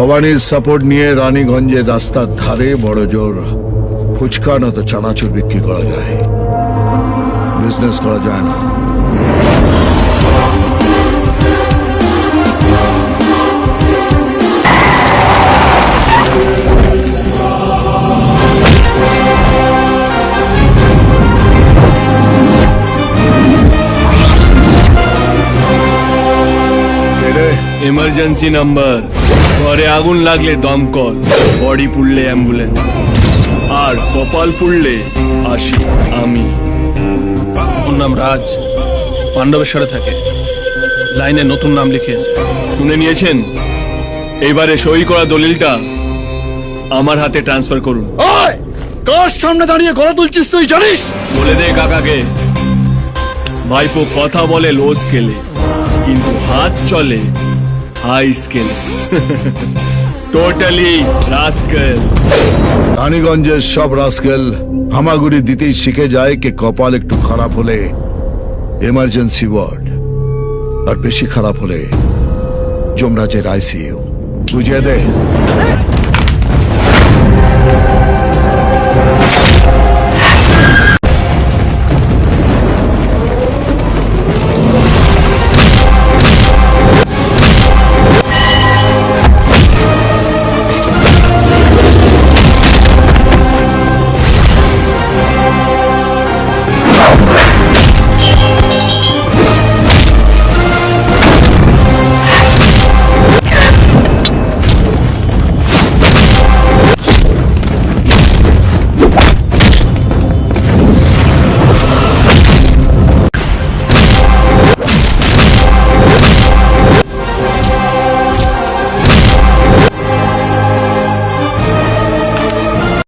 ভবানীর support নিয়ে রানীগঞ্জের রাস্তার ধারে বড় জোর ফুচকা না চানাচুর বিক্রি করা যায়। বিজনেস করা যায় না। এমার্জেন্সি নাম্বার ঘরে আগুন লাগলে দমকল বডি পুড়লে অ্যাম্বুলেন্স আর কপাল পুড়লে আসি আমি। ওর নাম রাজ। পাণ্ডবেশ্বরে থাকে। লাইনে নতুন নাম লিখিয়েছে। শুনে নিয়েছেন? এইবারে সই করা দলিলটা আমার হাতে ট্রান্সফার করুন। কার সামনে দাঁড়িয়ে গলা তুলছিস তুই জানিস? বলে দে কাকাকে। ভাইপো কথা বলে লোজ কেলে। কিন্তু হাত চলে হাই স্কেল টোটালি রাস্কেল রানীগঞ্জের সব রাস্কেল হামাগুড়ি দিতেই শিখে যায় কে কপাল একটু খারাপ হলে এমার্জেন্সি ওয়ার্ড আর বেশি খারাপ হলে যমরাজের আইসিইউ বুঝিয়ে দে।